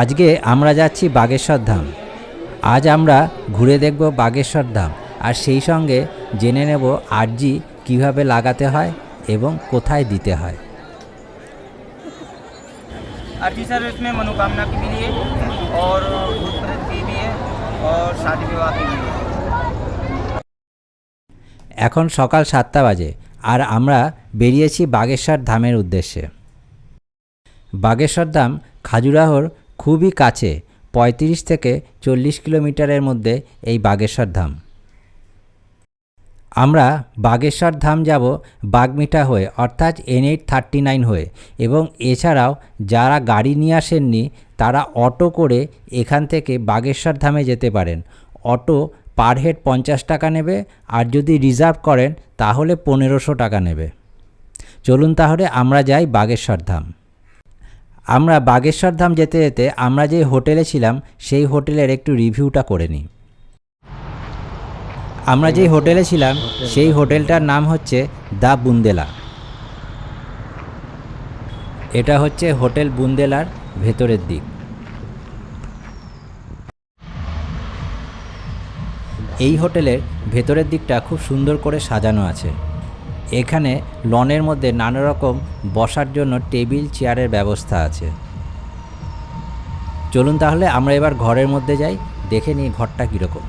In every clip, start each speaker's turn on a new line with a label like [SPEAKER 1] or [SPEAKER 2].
[SPEAKER 1] আজকে আমরা যাচ্ছি বাগেশ্বর ধাম আজ আমরা ঘুরে দেখব বাগেশ্বর ধাম আর সেই সঙ্গে জেনে নেব আরজি কিভাবে লাগাতে হয় এবং কোথায় দিতে হয়
[SPEAKER 2] अर्जी सर इसमें मनोकामना की भी है और भूत प्रेत की भी है और शादी विवाह की भी है
[SPEAKER 1] এখন সকাল সাতটা বাজে আর আমরা বেরিয়েছি বাগেশ্বর ধামের উদ্দেশ্যে বাগেশ্বর ধাম খাজুরাহোর খুবই কাছে, পঁয়ত্রিশ থেকে চল্লিশ কিলোমিটারের মধ্যে এই বাগেশ্বর ধাম। আমরা বাগেশ্বর ধাম যাব বাগমিঠা হয়ে, অর্থাৎ এন এইট থার্টি নাইন হয়ে, এবং এছাড়াও যারা গাড়ি নিয়ে আসেননি, তারা অটো করে এখান থেকে বাগেশ্বর ধামে যেতে পারেন। অটো পার হেড পঞ্চাশ টাকা নেবে, আর যদি রিজার্ভ করেন, তাহলে পনেরোশো টাকা নেবে। চলুন তাহলে আমরা যাই বাগেশ্বর ধাম। আমরা বাগেশ্বর ধাম যেতে যেতে আমরা যে হোটেলে ছিলাম, সেই হোটেলের একটু রিভিউটা করে নিই। আমরা যেই হোটেলে ছিলাম, সেই হোটেলটার নাম হচ্ছে দ্য বুন্দেলা। এটা হচ্ছে হোটেল বুন্দেলার ভেতরের দিক। এই হোটেলের ভেতরের দিকটা খুব সুন্দর করে সাজানো আছে। এখানে লনের মধ্যে নানা রকম বসার জন্য টেবিল, চেয়ারের ব্যবস্থা আছে। চলুন তাহলে আমরা এবার ঘরের মধ্যে যাই, দেখে নিই ঘরটা কীরকম।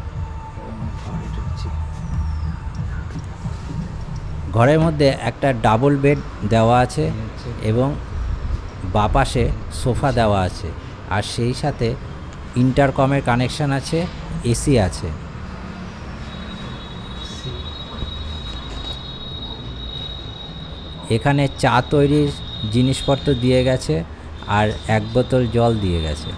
[SPEAKER 1] ঘরের মধ্যে একটা ডাবল বেড দেওয়া আছে এবং বাপাশে সোফা দেওয়া আছে। আর সেই সাথে ইন্টারকমের কানেকশান আছে, এসি আছে। এখানে চা তৈরির জিনিসপত্র দিয়ে গেছে আর এক বোতল জল দিয়ে গেছে।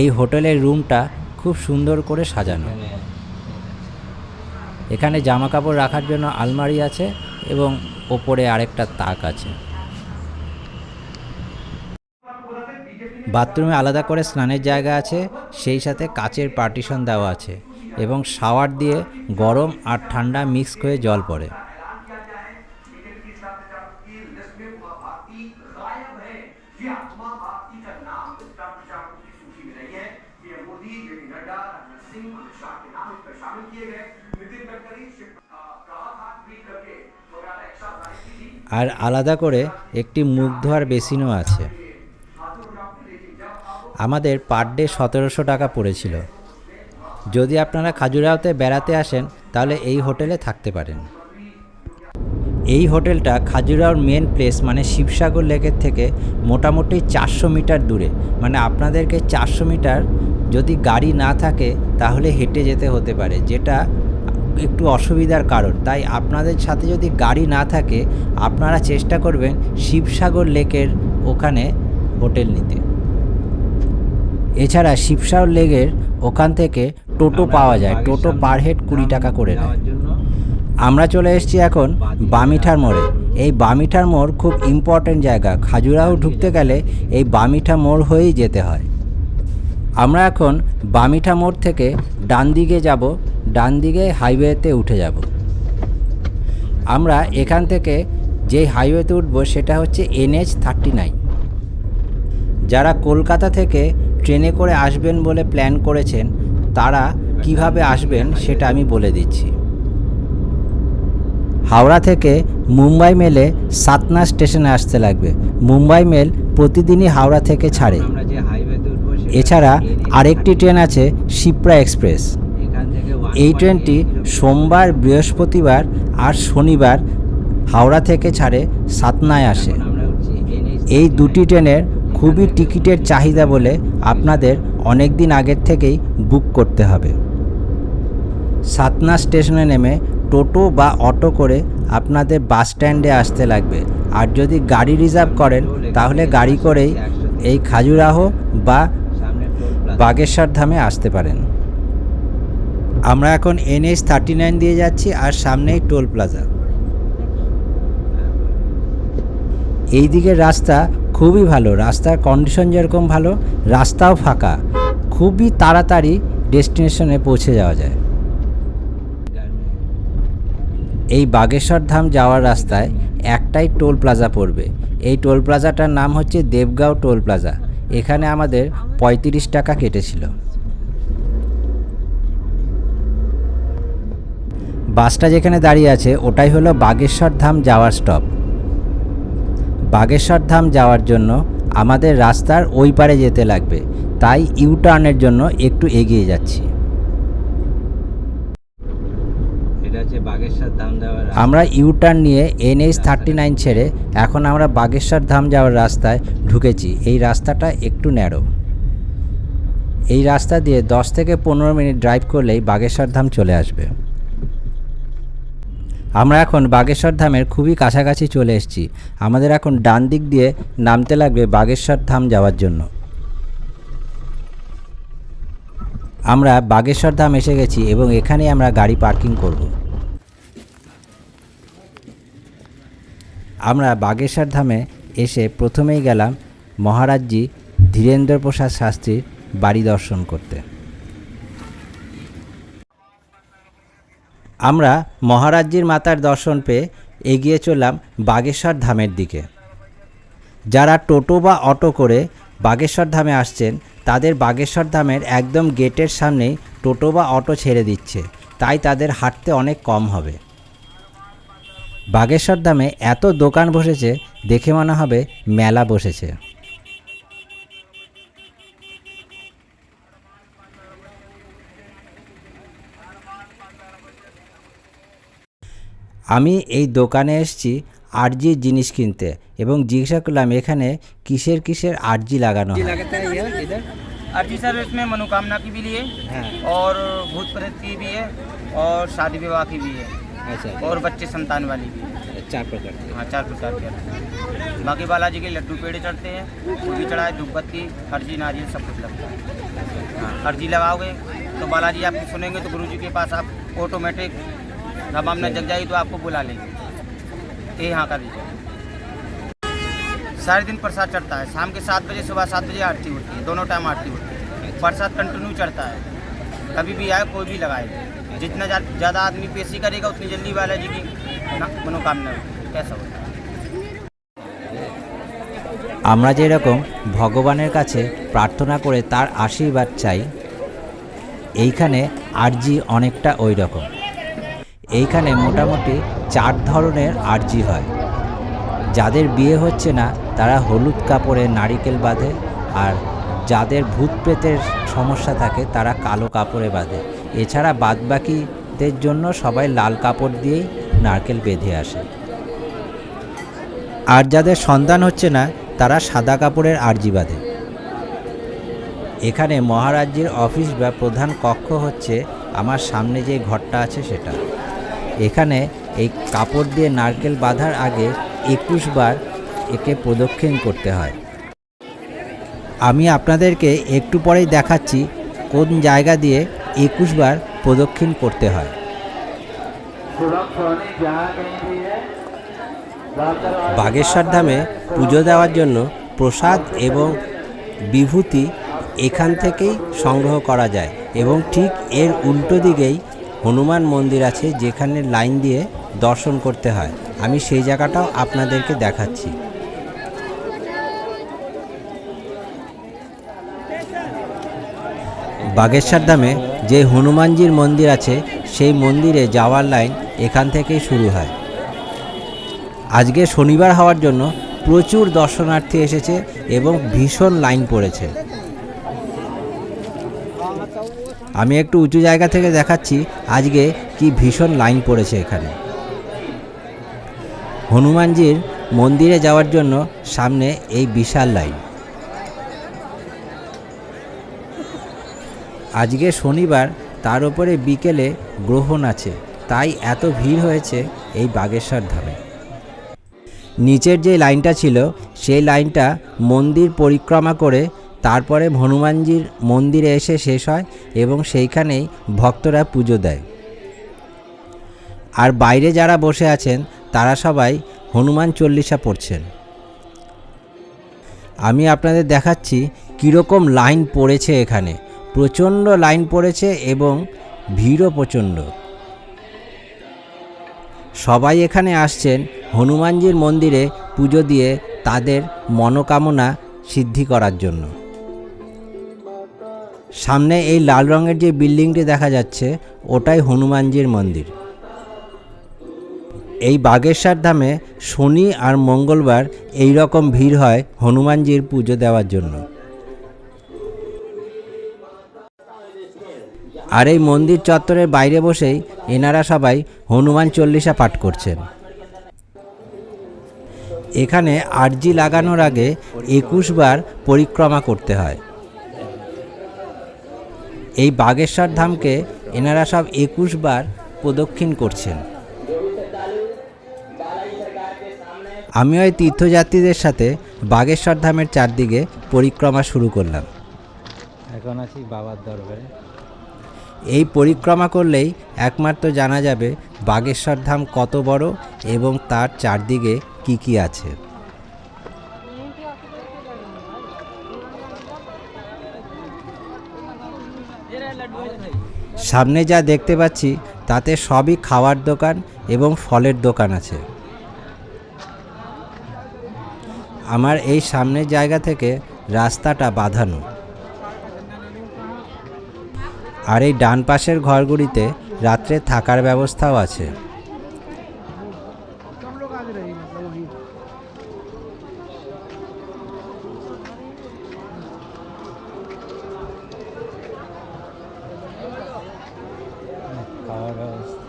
[SPEAKER 1] এই হোটেলের রুমটা খুব সুন্দর করে সাজানো। এখানে জামা কাপড় রাখার জন্য আলমারি আছে এবং ওপরে আরেকটা তাক আছে। বাথরুমে আলাদা করে স্নানের জায়গা আছে, সেই সাথে কাচের পার্টিশন দেওয়া আছে। এবং শাওয়ার দিয়ে গরম আর ঠান্ডা মিক্স করে জল পড়ে। আর আলাদা করে একটি মুখ ধোয়ার বেসিনও আছে। আমাদের পার ডে সতেরোশো টাকা পড়েছিল। যদি আপনারা খাজুরাহোতে বেড়াতে আসেন, তাহলে এই হোটেলে থাকতে পারেন। এই হোটেলটা খাজুরাহোর মেন প্লেস মানে শিবসাগর লেকের থেকে মোটামুটি চারশো মিটার দূরে। মানে আপনাদেরকে চারশো মিটার যদি গাড়ি না থাকে, তাহলে হেঁটে যেতে হতে পারে, যেটা একটু অসুবিধার কারণ। তাই আপনাদের সাথে যদি গাড়ি না থাকে, আপনারা চেষ্টা করবেন শিবসাগর লেকের ওখানে হোটেল নিতে। এছাড়া শিবসাগর লেকের ওখান থেকে টোটো পাওয়া যায়। টোটো পার হেড কুড়ি টাকা করে নেয়। আমরা চলে এসেছি এখন বামিঠার মোড়ে। এই বামিঠার মোড় খুব ইম্পর্ট্যান্ট জায়গা। খাজুরাহো ঢুকতে গেলে এই বামিঠা মোড় হয়েই যেতে হয়। আমরা এখন বামিঠা মোড় থেকে ডান দিকে যাব। ডান দিকে হাইওয়েতে উঠে যাব। আমরা এখান থেকে যে হাইওয়েতে উঠব সেটা হচ্ছে এনএইচ থার্টি নাইন। যারা কলকাতা থেকে ট্রেনে করে আসবেন বলে প্ল্যান করেছেন, তারা কীভাবে আসবেন সেটা আমি বলে দিচ্ছি। হাওড়া থেকে মুম্বাই মেলে সাতনা স্টেশনে আসতে লাগবে। মুম্বাই মেল প্রতিদিনই হাওড়া থেকে ছাড়ে। এছাড়া আরেকটি ট্রেন আছে শিপ্রা এক্সপ্রেস। এই ট্রেনটি সোমবার, বৃহস্পতিবার আর শনিবার হাওড়া থেকে ছাড়ে সাতনায় আসে। এই দুটি ট্রেনের খুবই টিকিটের চাহিদা বলে আপনাদের অনেক দিন আগের থেকেই বুক করতে হবে। সাতনা স্টেশনে নেমে টোটো বা অটো করে আপনাদের বাস স্ট্যান্ডে আসতে লাগবে। আর যদি গাড়ি রিজার্ভ করেন, তাহলে গাড়ি করেই এই খাজুরাহো বা বাগেশ্বর ধামে আসতে পারেন। আমরা এখন এনএইচ থার্টি নাইন দিয়ে যাচ্ছি, আর সামনেই টোল প্লাজা। এই দিকের রাস্তা খুবই ভালো। রাস্তার কন্ডিশন যেরকম ভালো, রাস্তাও ফাঁকা। খুবই তাড়াতাড়ি ডেস্টিনেশনে পৌঁছে যাওয়া যায়। এই বাগেশ্বর ধাম যাওয়ার রাস্তায় একটাই টোল প্লাজা পড়বে। এই টোল প্লাজাটার নাম হচ্ছে দেবগাঁও টোল প্লাজা এখানে আমাদের পঁয়ত্রিশ টাকা কেটেছিল। বাসটা যেখানে দাঁড়িয়ে আছে, ওটাই হলো বাগেশ্বর ধাম যাওয়ার স্টপ বাগেশ্বর ধাম যাওয়ার জন্য আমাদের রাস্তার ওই পারে যেতে লাগবে। তাই ইউ টার্নের জন্য একটু এগিয়ে যাচ্ছি। আমরা ইউ টার্ন নিয়ে এনএইচ থার্টি নাইন ছেড়ে এখন আমরা বাগেশ্বর ধাম যাওয়ার রাস্তায় ঢুকেছি। এই রাস্তাটা একটু ন্যারো। এই রাস্তা দিয়ে দশ থেকে পনেরো মিনিট ড্রাইভ করলেই বাগেশ্বর ধাম চলে আসবে। আমরা এখন বাগেশ্বর ধামের খুবই কাছাকাছি চলে এসেছি। আমাদের এখন ডান দিক দিয়ে নামতে লাগবে বাগেশ্বর ধাম যাওয়ার জন্য। আমরা বাগেশ্বর ধাম এসে গেছি এবং এখানেই আমরা গাড়ি পার্কিং করব। আমরা বাগেশ্বর ধামে এসে প্রথমেই গেলাম মহারাজজি ধীরেন্দ্র প্রসাদ শাস্ত্রীর বাড়ি দর্শন করতে। আমরা মহারাজজির মাতার দর্শন পেয়ে এগিয়ে চললাম বাগেশ্বর ধামের দিকে। যারা টোটো বা অটো করে বাগেশ্বর ধামে আসছেন, তাদের বাগেশ্বর ধামের একদম গেটের সামনেই টোটো বা অটো ছেড়ে দিচ্ছে। তাই তাদের হাঁটতে অনেক কম হবে। বাগেশ্বর ধামে এত দোকান বসেছে, দেখে মনে হবে মেলা বসেছে। আমি এই দোকানে এসেছি আরজির জিনিস কিনতে এবং জিজ্ঞাসা করলাম এখানে কিসের কিসের আরজি লাগানো হয়
[SPEAKER 2] अर्जी सर इसमें मनोकामना की भी लिए
[SPEAKER 3] हाँ।
[SPEAKER 2] और भूत प्रेत की भी है और शादी विवाह की भी है
[SPEAKER 3] अच्छा
[SPEAKER 2] और बच्चे संतान वाली भी है
[SPEAKER 3] चार प्रकार के
[SPEAKER 2] हाँ चार प्रकार के आते हैं बाकी बालाजी के लड्डू पेड़े चढ़ते हैं वो भी चढ़ाए धूपबत्ती अर्जी नारियल सब कुछ लगता है हाँ अर्जी लगाओगे तो बालाजी आपको सुनेंगे तो गुरु जी के पास आप ऑटोमेटिक रबामना जग जाएगी तो आपको बुला लेंगे ये यहाँ का रीजन सारे दिन प्रसाद चढ़ता है शाम के सात बजे सुबह सात बजे आरती होती है दोनों टाइम आरती होती है प्रसाद कंटिन्यू चढ़ता है कभी भी आए कोई भी लगाए जितना जा- ज़्यादा आदमी पेशी करेगा उतनी जल्दी बालाजी की ना- मनोकामना कैसा होता है
[SPEAKER 1] আমরা যেরকম ভগবানের কাছে প্রার্থনা করে তার আশীর্বাদ চাই এইখানে আরজি অনেকটা ওই রকম এইখানে মোটামুটি চার ধরনের আর্জি হয়। যাদের বিয়ে হচ্ছে না, তারা হলুদ কাপড়ে নারিকেল বাঁধে আর যাদের ভূত প্রেতের সমস্যা থাকে, তারা কালো কাপড়ে বাঁধে। এছাড়া বাদবাকিদের জন্য সবাই লাল কাপড় দিয়েই নারকেল বেঁধে আসে। আর যাদের সন্তান হচ্ছে না, তারা সাদা কাপড়ের আর্জি বাঁধে। এখানে মহারাজ্যের অফিস বা প্রধান কক্ষ হচ্ছে, আমার সামনে যে ঘরটা আছে সেটা। এখানে এই কাপড় দিয়ে নারকেল বাঁধার আগে একুশ বার একে প্রদক্ষিণ করতে হয়। আমি আপনাদেরকে একটু পরেই দেখাচ্ছি কোন জায়গা দিয়ে একুশ বার প্রদক্ষিণ করতে হয়। বাগেশ্বর ধামে পুজো দেওয়ার জন্য প্রসাদ এবং বিভূতি এখান থেকেই সংগ্রহ করা যায় এবং ঠিক এর উল্টো দিকেই হনুমান মন্দির আছে যেখানে লাইন দিয়ে দর্শন করতে হয়। আমি সেই জায়গাটাও আপনাদেরকে দেখাচ্ছি। বাগেশ্বর ধামে যে হনুমানজির মন্দির আছে, সেই মন্দিরে যাওয়ার লাইন এখান থেকেই শুরু হয়। আজকে শনিবার হওয়ার জন্য প্রচুর দর্শনার্থী এসেছে এবং ভীষণ লাইন পড়েছে। আমি একটু উঁচু জায়গা থেকে দেখাচ্ছি, আজকে কি ভীষণ লাইন পড়েছে এখানে। হনুমানজির মন্দিরে যাওয়ার জন্য সামনে এই বিশাল লাইন। আজকে শনিবার, তার উপরে বিকেলে গ্রহণ আছে, তাই এত ভিড় হয়েছে এই বাগেশ্বর ধামে। নিচের যে লাইনটা ছিল, সেই লাইনটা মন্দির পরিক্রমা করে তারপরে হনুমানজির মন্দিরে এসে শেষ হয় এবং সেইখানেই ভক্তরা পুজো দেয়। আর বাইরে যারা বসে আছেন, তারা সবাই হনুমান চল্লিশা পড়ছেন। আমি আপনাদের দেখাচ্ছি কীরকম লাইন পড়েছে এখানে। প্রচণ্ড লাইন পড়েছে এবং ভিড়ও প্রচণ্ড। সবাই এখানে আসছেন হনুমানজির মন্দিরে পুজো দিয়ে তাদের মনোকামনা সিদ্ধি করার জন্য। সামনে এই লাল রঙের যে বিল্ডিংটি দেখা যাচ্ছে, ওটাই হনুমানজির মন্দির। এই বাগেশ্বর ধামে শনি আর মঙ্গলবার এই রকম ভিড় হয় হনুমানজির পুজো দেওয়ার জন্য। আর এই মন্দির চত্বরের বাইরে বসেই এনারা সবাই হনুমান চল্লিশা পাঠ করছেন। এখানে আরজি লাগানোর আগে একুশ বার পরিক্রমা করতে হয়। এই বাগেশ্বর ধামকে এনারা সব একুশ বার প্রদক্ষিণ করছেন। আমি ওই তীর্থযাত্রীদের সাথে বাগেশ্বর ধামের চারদিকে পরিক্রমা শুরু করলাম।
[SPEAKER 3] এখন আছি বাবার দরবারে।
[SPEAKER 1] এই পরিক্রমা করলেই একমাত্র জানা যাবে বাগেশ্বর ধাম কত বড় এবং তার চারদিকে কি কি আছে। সামনে যা দেখতে পাচ্ছি, তাতে সবই খাওয়ার দোকান এবং ফলের দোকান আছে। আমার এই সামনের জায়গা থেকে রাস্তাটা বাঁধানো। আর এই ডান পাশের ঘরগুলিতে রাত্রে থাকার ব্যবস্থাও আছে
[SPEAKER 3] খাওয়ার ব্যবস্থা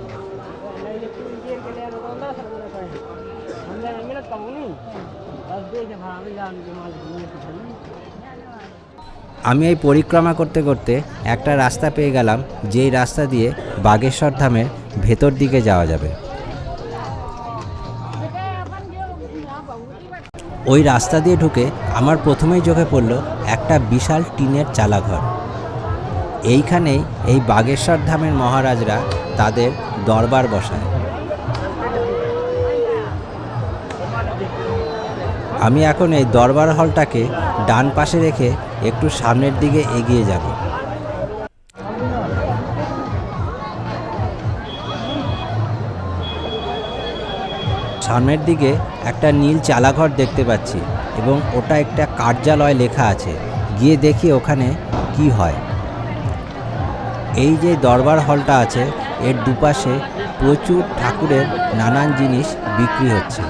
[SPEAKER 1] আমি এই পরিক্রমা করতে করতে একটা রাস্তা পেয়ে গেলাম, যেই রাস্তা দিয়ে বাগেশ্বর ধামের ভেতর দিকে যাওয়া যাবে। ওই রাস্তা দিয়ে ঢুকে আমার প্রথমেই চোখে পড়ল একটা বিশাল টিনের চালাঘর। এইখানেই এই বাগেশ্বর ধামের মহারাজরা তাদের দরবার বসায়। আমি এখন এই দরবার হলটাকে ডান পাশে রেখে একটু সামনের দিকে এগিয়ে যাব। সামনের দিকে একটা নীল চালাঘর দেখতে পাচ্ছি এবং ওটা একটা কার্যালয় লেখা আছে। গিয়ে দেখি ওখানে কি হয়। এই যে দরবার হলটা আছে, এর দুপাশে প্রচুর ঠাকুরের নানান জিনিস বিক্রি হচ্ছে।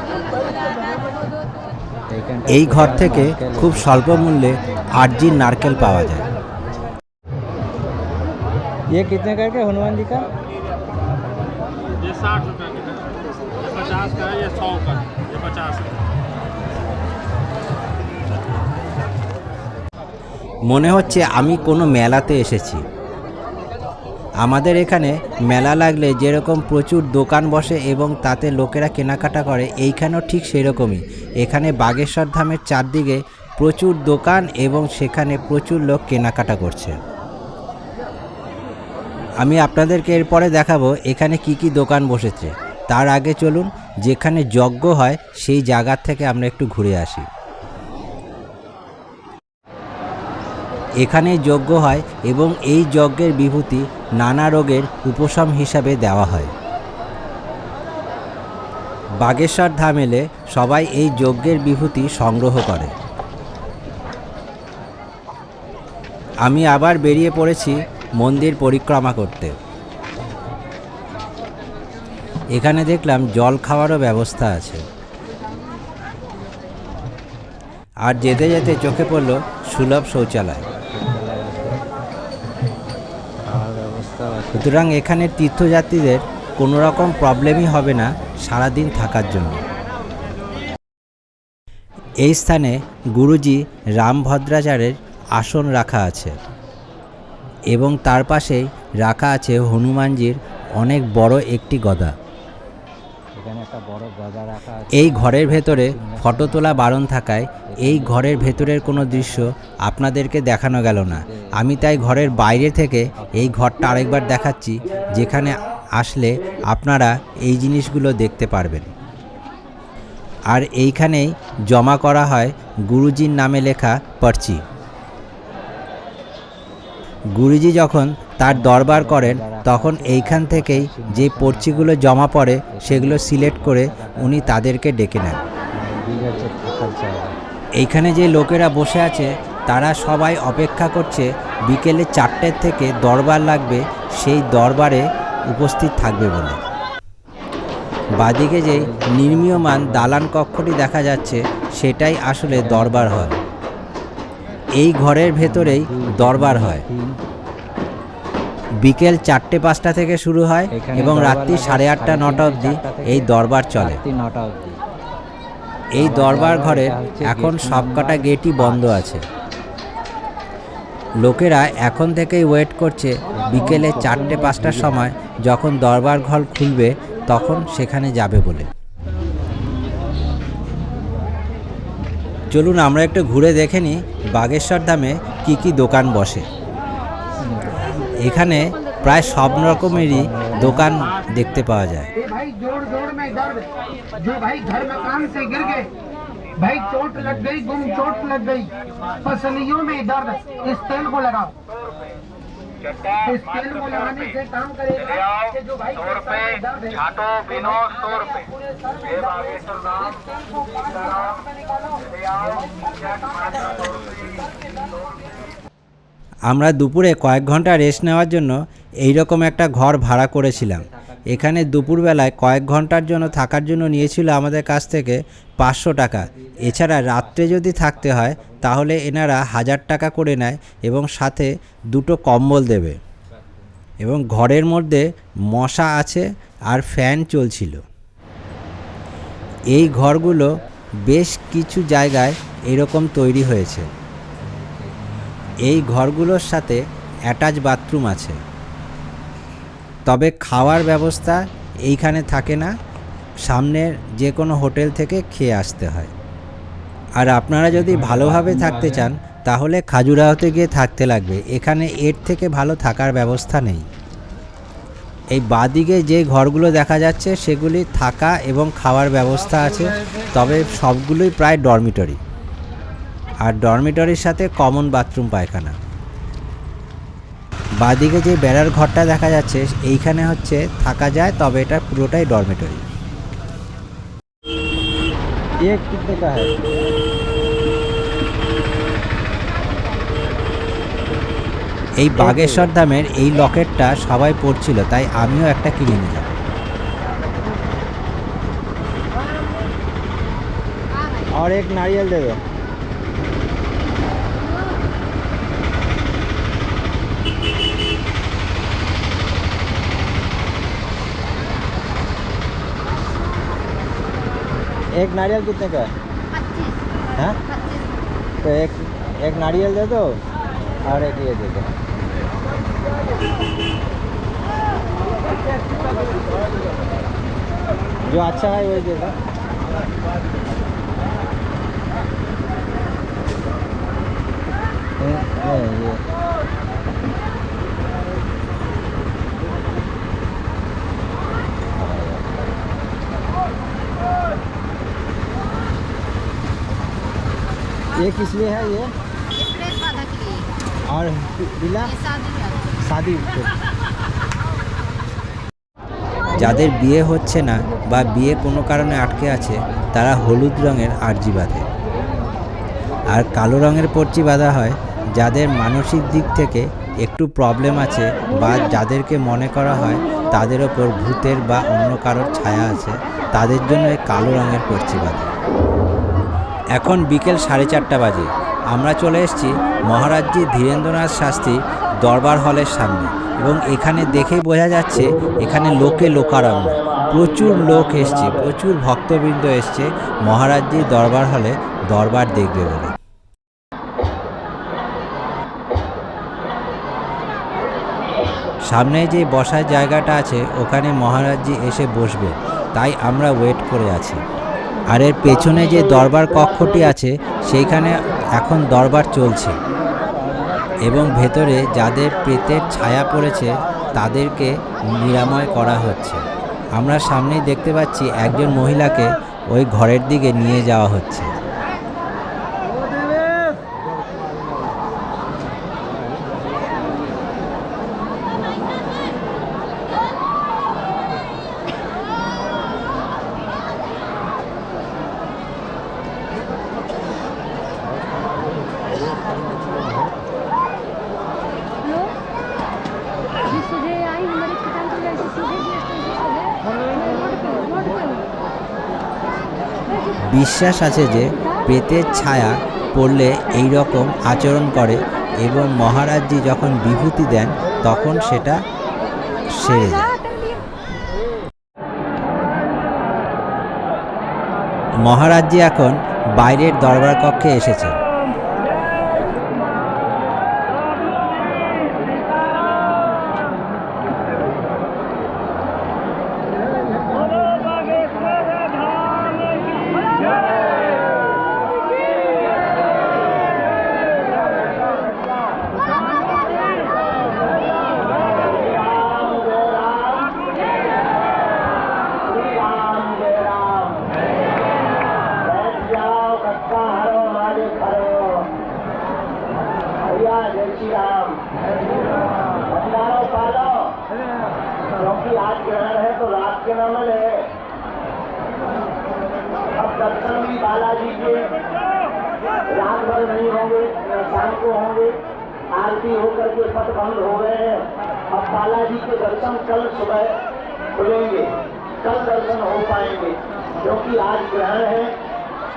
[SPEAKER 1] এই ঘর থেকে খুব স্বল্প মূল্যে আরজির নারকেল পাওয়া যায়
[SPEAKER 3] ये कितने करके हनुमान जी का
[SPEAKER 4] ये साठ रुपये का है ये पचास का है ये सौ का है ये पचास का है
[SPEAKER 1] মনে হচ্ছে আমি কোনো মেলাতে এসেছি আমাদের এখানে মেলা লাগলে যেরকম প্রচুর দোকান বসে এবং তাতে লোকেরা কেনাকাটা করে, এইখানেও ঠিক সেরকমই। এখানে বাগেশ্বর ধামের চারদিকে প্রচুর দোকান এবং সেখানে প্রচুর লোক কেনাকাটা করছে। আমি আপনাদেরকে এরপরে দেখাবো এখানে কি কি দোকান বসেছে। তার আগে চলুন, যেখানে যজ্ঞ হয়, সেই জায়গার থেকে আমরা একটু ঘুরে আসি। এখানেই যজ্ঞ হয় এবং এই যজ্ঞের বিভূতি নানা রোগের উপশম হিসাবে দেওয়া হয়। বাগেশ্বর ধাম এলে সবাই এই যজ্ঞের বিভূতি সংগ্রহ করে। আমি আবার বেরিয়ে পড়েছি মন্দির পরিক্রমা করতে। এখানে দেখলাম জল খাওয়ারও ব্যবস্থা আছে। আর যেতে যেতে চোখে পড়ল সুলভ শৌচালয়। সুতরাং এখানে তীর্থযাত্রীদের কোনো রকম প্রবলেমই হবে না সারাদিন থাকার জন্য। এই স্থানে গুরুজি রামভদ্রাচার্যের আসন রাখা আছে এবং তার পাশেই রাখা আছে হনুমানজির অনেক বড় একটি গদা
[SPEAKER 3] এখানে একটা বড় গদা রাখা আছে
[SPEAKER 1] এই ঘরের ভেতরে ফটো তোলা বারণ থাকায় এই ঘরের ভেতরের কোনো দৃশ্য আপনাদেরকে দেখানো গেল না। আমি তাই ঘরের বাইরে থেকে এই ঘরটা আরেকবার দেখাচ্ছি, যেখানে আসলে আপনারা এই জিনিসগুলো দেখতে পারবেন। আর এইখানেই জমা করা হয় গুরুজির নামে লেখা পার্চি। গুরুজি যখন তার দরবার করেন, তখন এইখান থেকেই যে পর্চিগুলো জমা পড়ে, সেগুলো সিলেক্ট করে উনি তাদেরকে ডেকে নেন। এইখানে যে লোকেরা বসে আছে, তারা সবাই অপেক্ষা করছে, বিকেলে চারটের থেকে দরবার লাগবে, সেই দরবারে উপস্থিত থাকবে বলে। বাদিকে যে নির্মীয়মান দালান কক্ষটি দেখা যাচ্ছে, সেটাই আসলে দরবার হয় এই ঘরের ভেতরেই দরবার হয়। বিকেল চারটে পাঁচটা থেকে শুরু হয় এবং রাত্রি সাড়ে আটটা নটা অবধি এই দরবার চলে। এই দরবার
[SPEAKER 3] ঘরে
[SPEAKER 1] এখন সবকটা গেটই বন্ধ আছে। লোকেরা এখন থেকেই ওয়েট করছে বিকেলে চারটে পাঁচটার সময় যখন দরবার ঘর খুলবে তখন সেখানে যাবে বলে। চলুন আমরা একটু ঘুরে দেখে নিই বাগেশ্বর ধামে কী কী দোকান বসে। এখানে প্রায় সব রকমেরই দোকান দেখতে পাওয়া যায়
[SPEAKER 5] ए भाई जोड़ जोड़ में दर्द जो भाई घर मकान से गिर गए भाई चोट लग गई गुम चोट लग गई पसलियों में दर्द इस तेल को लगाओ इस तेल को लगाने से काम करेगा कि जो भाई सौ रुपए छाटो बिनो सौ रुपए
[SPEAKER 1] আমরা দুপুরে কয়েক ঘণ্টা রেস্ট নেওয়ার জন্য এই রকম একটা ঘর ভাড়া করেছিলাম। এখানে দুপুরবেলায় কয়েক ঘণ্টার জন্য থাকার জন্য নিয়েছিল আমাদের কাছ থেকে পাঁচশো টাকা। এছাড়া রাত্রে যদি থাকতে হয়, তাহলে এনারা হাজার টাকা করে নেয় এবং সাথে দুটো কম্বল দেবে। এবং ঘরের মধ্যে মশা আছে আর ফ্যান চলছিল। এই ঘরগুলো বেশ কিছু জায়গায় এরকম তৈরি হয়েছে। এই ঘরগুলোর সাথে অ্যাটাচ বাথরুম আছে। তবে খাওয়ার ব্যবস্থা এইখানে থাকে না। সামনের যে কোনো হোটেল থেকে খেয়ে আসতে হয়। আর আপনারা যদি ভালোভাবে থাকতে চান, তাহলে খাজুরাহতে গিয়ে থাকতে লাগবে। এখানে এর থেকে ভালো থাকার ব্যবস্থা নেই। এই বাদিকে যে ঘরগুলো দেখা যাচ্ছে, সেগুলি থাকা এবং খাওয়ার ব্যবস্থা আছে। তবে সবগুলোই প্রায় ডরমিটরি আর ডরমিটরির সাথে কমন বাথরুম পায়খানা বাদিকে যে বেড়ার ঘরটা দেখা যাচ্ছে এইখানে হচ্ছে থাকা যায় তবে এটা পুরোটাই ডরমিটরি
[SPEAKER 3] ये कितने का है
[SPEAKER 1] এই বাগেশ্বর ধামের এই লকেটটা সবাই পড়ছিল তাই আমিও একটা কিনে নিলাম
[SPEAKER 3] और एक नारियल दे एक नारियल कितने का है? हाँ? तो एक एक नारियल दे दो और एक ये दे दो। जो अच्छा है वही दे दो। नहीं, ये। ये किस लिए है ये
[SPEAKER 6] ये प्रेस बाधा के लिए
[SPEAKER 3] और पीला
[SPEAKER 6] ये शादी का
[SPEAKER 3] शादी के
[SPEAKER 1] যাদের বিয়ে হচ্ছে না বা বিয়ে কোনো কারণে আটকে আছে তারা হলুদ রঙের আর্জি বাঁধে আর কালো রঙের পর্চি বাঁধা হয় যাদের মানসিক দিক থেকে একটু প্রবলেম আছে বা যাদেরকে মনে করা হয় তাদের ওপর ভূতের বা অন্য কারোর ছায়া আছে তাদের জন্য এই কালো রঙের পর্চি বাঁধে এখন বিকেল সাড়ে চারটা বাজে। আমরা চলে এসেছি মহারাজজি ধীরেন্দ্রনাথ শাস্ত্রী দরবার হলের সামনে এবং এখানে দেখেই বোঝা যাচ্ছে এখানে লোকে লোকারণ্য। প্রচুর লোক এসছে, প্রচুর ভক্তবৃন্দ এসছে মহারাজজি দরবার হলে দরবার দেখবে বলে। সামনে যে বসার জায়গাটা আছে, ওখানে মহারাজজি এসে বসবে। তাই আমরা ওয়েট করে আছি। আর এর পেছনে যে দরবার কক্ষটি আছে, সেইখানে এখন দরবার চলছে। এবং ভেতরে যাদের প্রেতের ছায়া পড়েছে, তাদেরকে নিরাময় করা হচ্ছে। আমরা সামনেই দেখতে পাচ্ছি একজন মহিলাকে ওই ঘরের দিকে নিয়ে যাওয়া হচ্ছে। বিশ্বাস আছে যে পেতের ছায়া পড়লে এই রকম আচরণ করে এবং মহারাজজি যখন বিভূতি দেন, তখন সেটা সেরে যায়। মহারাজজি এখন বাইরের দরবার কক্ষে এসেছেন।
[SPEAKER 7] दर्शन कल सुबह खुलेंगे, कल दर्शन हो पाएँगे, क्योंकि आज ग्रहण है,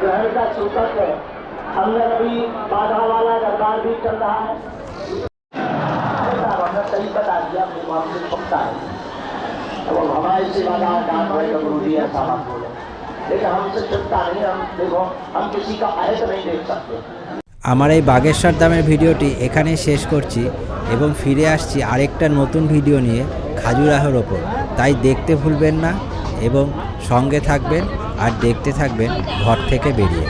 [SPEAKER 7] ग्रहण का सूतक है। अंदर अभी बाधा वाला दरबार भी चल रहा है। सही बता दिया मामले पक्का है। अब हमारे से वाला काम होएगा गुरु जी ऐसा बात बोले। लेकिन हमसे चुपता नहीं, हम देखो, हम किसी का आयत नहीं देख सकते।
[SPEAKER 1] আমার এই বাগেশ্বর দামের ভিডিওটি এখানেই শেষ করছি এবং ফিরে আসছি আরেকটা নতুন ভিডিও নিয়ে খাজুরাহর ওপর। তাই দেখতে ভুলবেন না এবং সঙ্গে থাকবেন আর দেখতে থাকবেন ঘর থেকে বেরিয়ে।